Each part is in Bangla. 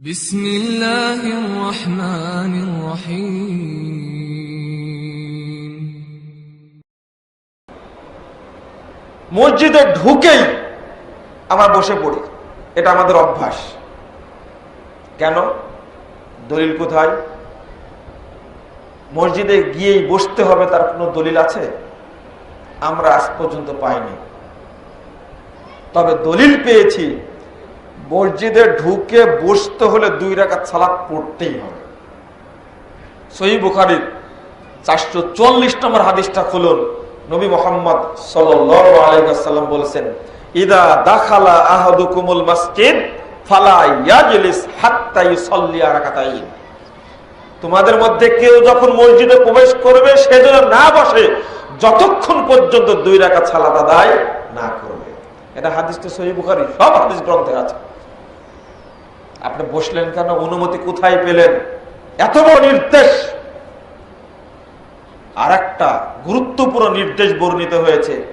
بسم الله الرحمن الرحيم মসজিদে ঢুকেই আমরা বসে পড়ি এটা আমাদের অভ্যাস কেন দলিল কোথায় মসজিদে গিয়েই বসতে হবে তার কোনো দলিল আছে আমরা আজ পর্যন্ত পাইনি তবে দলিল পেয়েছি মসজিদে ঢুকে বসতে হলে দুই রাকাত সালাত পড়তেই হবে। সহি বুখারির চারশো চল্লিশ নম্বর হাদিসটা খুলুন। নবী মোহাম্মদ সাল্লাম বলেছেন, ইদা দাখালা মসজিদ হাত্তা ইউসাল্লি রাকাতাইন। তোমাদের মধ্যে কেউ যখন মসজিদে প্রবেশ করবে সেজন্য না বসে, যতক্ষণ পর্যন্ত দুই রাখা সালাত আদায় না করবে। এটা হাদিসটা সহি বুখারি, সব হাদিস গ্রন্থে আছে। আপনি বসলেন কেন? অনুমতি কোথায় পেলেন? এত বড় নির্দেশ! আর একটা গুরুত্বপূর্ণ নির্দেশ বর্ণিত হয়েছে।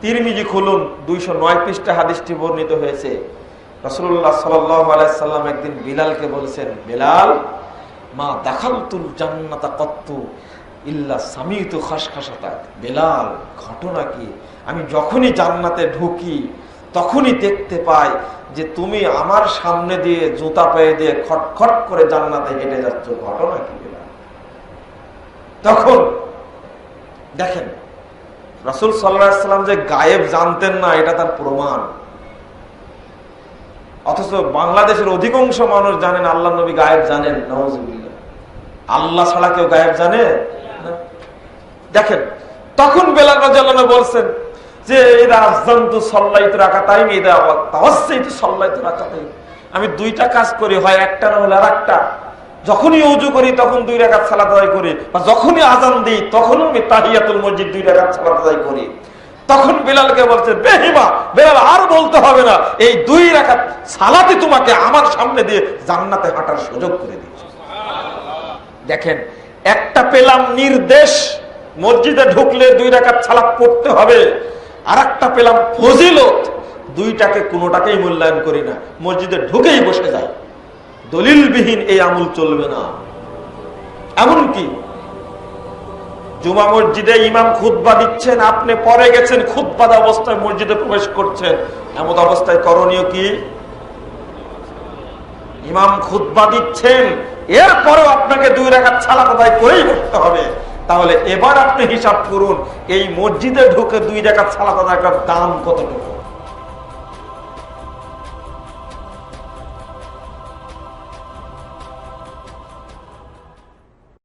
তিরমিজি খুলুন, দুইশো নয় পৃষ্ঠা হাদিসটি বর্ণিত হয়েছে। রসুল্লাহ সাল্লাম একদিন বিলালকে বলেছেন, বিলাল, মা দাখালতুল জান্নাতা কত্তু ইল্লা সামিতু খাসখাসাতা বেলাল, ঘটনা কি? আমি যখনই জান্নাতে ঢুকি তখনই দেখতে পাই যে তুমি আমার সামনে দিয়ে জুতা পেয়ে দিয়ে খটখট করে জান্নাতে হেঁটে যাচ্ছ। ঘটনা কি তখন দেখেন, রসুল সাল্লাম যে গায়েব জানতেন না, এটা তার প্রমাণ। অথচ বাংলাদেশের অধিকাংশ মানুষ জানেন আল্লাহ নবী গায়েব জানেন আল্লাহ ছাড়া কেউ গায়েব জানে দেখেন, তখন বেলাল রাজাল্লাহ বলছেন যে এরা আজন্তু সল্লাইত রাখা, তাই এরা তো সল্লাইত রাখা তাই। আমি দুইটা কাজ করি, হয় একটা না হলে আর একটা যখনই উজু করি, তখন দুই রেখাত সালাত আদায় করি। বা যখনই আজান দিই তখনও আমি তাহিয়াতুল মসজিদ দুই রেখাত সালাত আদায় করি। তখন বেলালকে বলছে বেহিমা বেলাল, আর বলতে হবে না। এই দুই রেখাত সালাতে তোমাকে আমার সামনে দিয়ে জান্নাতে হাঁটার সুযোগ করে দিয়েছে। দেখেন, একটা পেলাম নির্দেশ, মসজিদে ঢুকলে দুই রেখাত সালাত পড়তে হবে। আর একটা পেলাম ফজিলত। দুইটাকে কোনোটাকেই মূল্যায়ন করি না। মসজিদে ঢুকেই বসে যায় দলিলবিহীন এই আমল চলবে না। এমনকি জুমা মসজিদে ইমাম খুতবা দিচ্ছেন, আপনি পরে গেছেন খুতবাদ অবস্থায় মসজিদে প্রবেশ করছেন। এমন অবস্থায় করণীয় কি? ইমাম খুতবা দিচ্ছেন, এরপরেও আপনাকে দুই রেখা ছালা আদায় করেই বসতে হবে। তাহলে এবার আপনি হিসাব করুন এই মসজিদে ঢুকে দুই টাকা ছালা আদায় দাম কতটুকু?